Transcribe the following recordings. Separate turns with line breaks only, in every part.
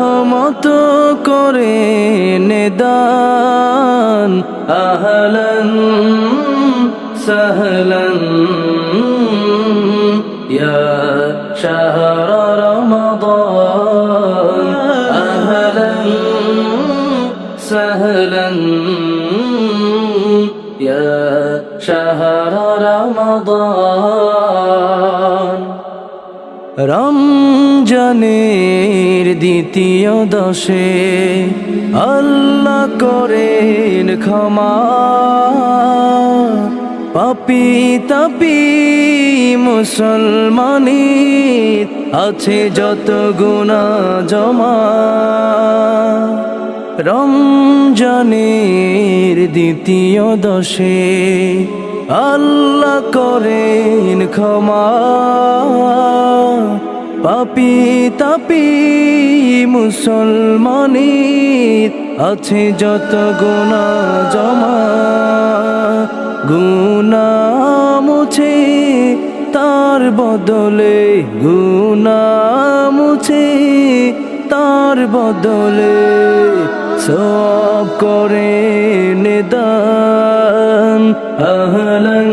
রহমত করে নেদান। আহলন সাহলন। ইয়া শাহর রমাদান। আহলন সাহলন। ইয়া শাহর রমাদান। রমজানের দ্বিতীয় দশে আল্লাহ করেন ক্ষমা। পাপি তাপি মুসলমানের আছে যত গুণা জমা। রমজানের দ্বিতীয় দশে আল্লাহ করেন ক্ষমা। পাপি তাপি মুসলমানের আছে যত গুণা জমা, গুণা মুছে, তার বদলে গুণা মুছে, তার বদলে সব করে নিদান। আহলন,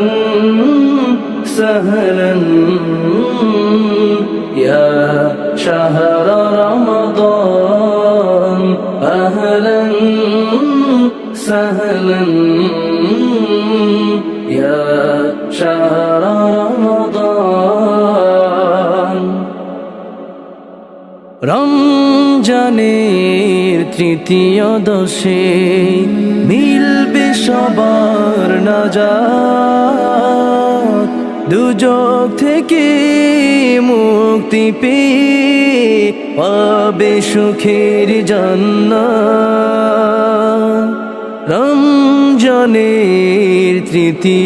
সাহলন। শাহর রমাদান আহলন সাহলন ইয়া শাহর রমাদান রমজানের তৃতীয় দশে মিলবে সবার নাজাত। দুজক থেকে মুক্তি পেয়ে পাবে সুখের জন্য রমজানের তৃতীয়